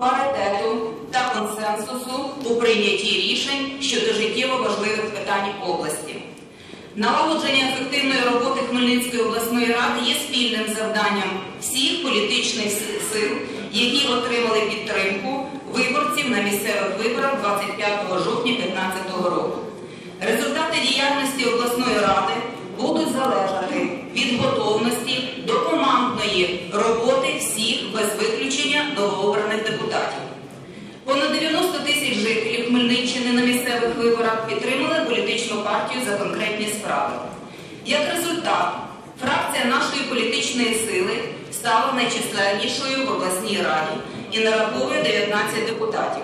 паритету та консенсусу у прийнятті рішень щодо життєво важливих питань області. Налагодження ефективної роботи Хмельницької обласної ради є спільним завданням всіх політичних сил, які отримали підтримку виборців на місцевих виборах 25 жовтня 2015 року. Результати діяльності обласної ради будуть залежати від готовності до командної роботи всіх без виключення новообраних депутатів. Понад 90 тисяч жителів Хмельниччини місцевих виборах підтримали політичну партію за конкретні справи. Як результат, фракція нашої політичної сили стала найчисленнішою в обласній раді і нараховує 19 депутатів.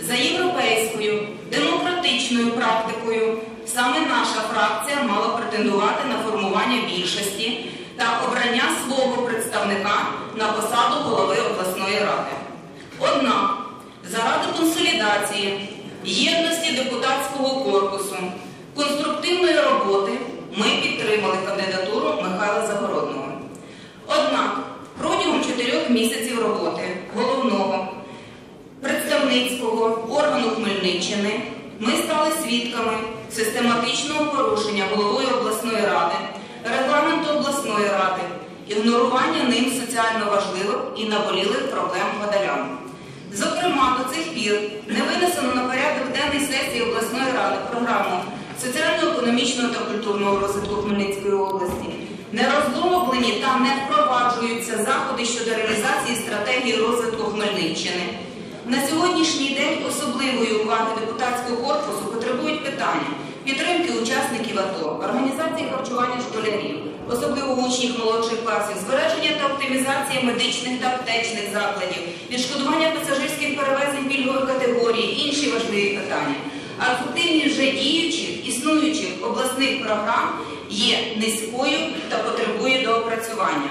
За європейською демократичною практикою саме наша фракція мала претендувати на формування більшості та обрання свого представника на посаду голови обласної ради. Однак, заради консолідації, єдності депутатського корпусу, конструктивної роботи ми підтримали кандидатуру Михайла Загородного. Однак протягом чотирьох місяців роботи головного представницького органу Хмельниччини ми стали свідками систематичного порушення головою обласної ради, регламенту обласної ради, ігнорування ним соціально важливих і наболілих проблем гадалян. Зокрема, до цих пір не винесено на денний сесії обласної ради програму соціально-економічного та культурного розвитку Хмельницької області. Не розроблені та не впроваджуються заходи щодо реалізації стратегії розвитку Хмельниччини. На сьогоднішній день особливої уваги депутатського корпусу потребують питання підтримки учасників АТО, організації харчування школярів, особливо учнів молодших класів, збереження та оптимізація медичних та аптечних закладів, відшкодування пасажирських перевезень пільгових А ефективність вже діючих, існуючих обласних програм є низькою та потребує доопрацювання.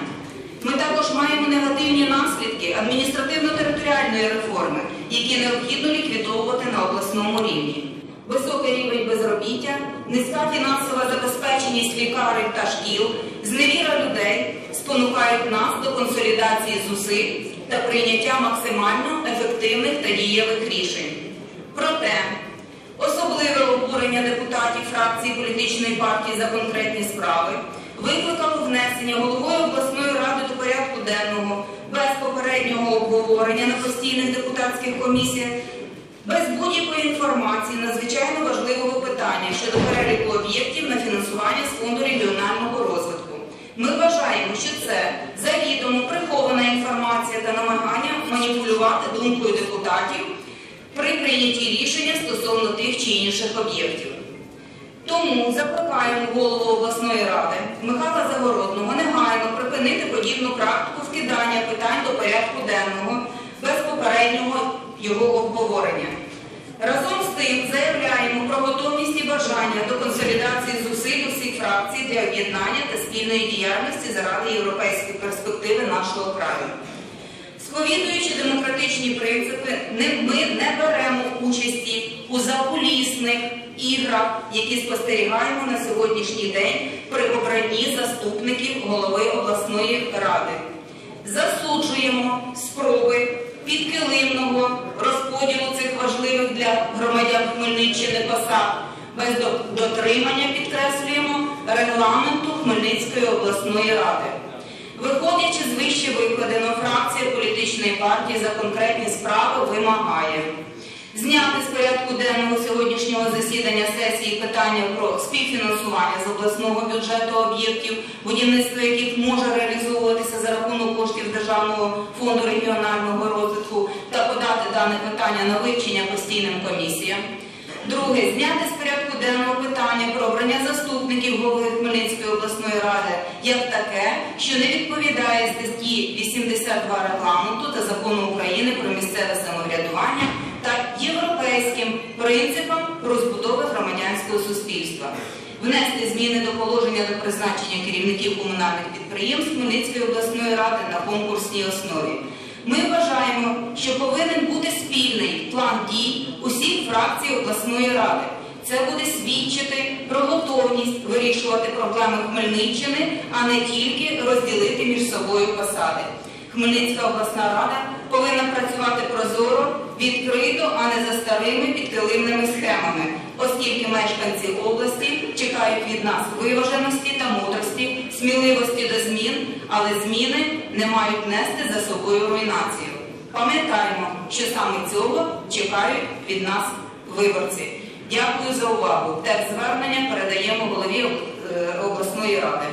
Ми також маємо негативні наслідки адміністративно-територіальної реформи, які необхідно ліквідовувати на обласному рівні. Високий рівень безробіття, низька фінансова забезпеченість лікарень та шкіл, зневіра людей спонукають нас до консолідації зусиль та прийняття максимально ефективних та дієвих рішень. Проте Особливе обурення депутатів фракції політичної партії за конкретні справи викликало внесення головою обласної ради до порядку денного без попереднього обговорення на постійних депутатських комісіях, без будь-якої інформації надзвичайно важливого питання щодо переліку об'єктів на фінансування з фонду регіонального розвитку. Ми вважаємо, що це завідомо прихована інформація та намагання маніпулювати думкою депутатів при прийнятті рішення стосовно тих чи інших об'єктів. Тому закликаємо голову обласної ради Михайла Загородного негайно припинити подібну практику вкидання питань до порядку денного без попереднього його обговорення. Разом з тим заявляємо про готовність і бажання до консолідації зусиль усіх фракцій для об'єднання та спільної діяльності заради європейської перспективи нашого краю. Сповідуючи демократичні принципи, ми не беремо участі у закулісних іграх, які спостерігаємо на сьогоднішній день при обранні заступників голови обласної ради. Засуджуємо спроби підкилимного розподілу цих важливих для громадян Хмельниччини посад без дотримання, підкреслюємо, регламенту Хмельницької обласної ради. Виходячи з вище викладено, фракція політичної партії за конкретні справи вимагає зняти з порядку денного сьогоднішнього засідання сесії питання про співфінансування з обласного бюджету об'єктів, будівництво яких може реалізовуватися за рахунок коштів Державного фонду регіонального розвитку та подати дане питання на вивчення постійним комісіям. Друге, зняти з порядку денного питання про обрання заступників голови Хмельницької обласної ради як таке, що не відповідає статті 82 регламенту та закону України про місцеве самоврядування та європейським принципам розбудови громадянського суспільства. Внести зміни до положення до призначення керівників комунальних підприємств Хмельницької обласної ради на конкурсній основі. Ми вважаємо, що повинен бути спільний план дій усіх фракцій обласної ради. Це буде свідчити про готовність вирішувати проблеми Хмельниччини, а не тільки розділити між собою посади. Хмельницька обласна рада повинна працювати прозоро відкрито, а не за старими підкилимними схемами, оскільки мешканці області чекають від нас виваженості та мудрості, сміливості до змін, але зміни не мають нести за собою руйнацію. Пам'ятаємо, що саме цього чекають від нас виборці. Дякую за увагу. Текст звернення передаємо голові е, обласної ради.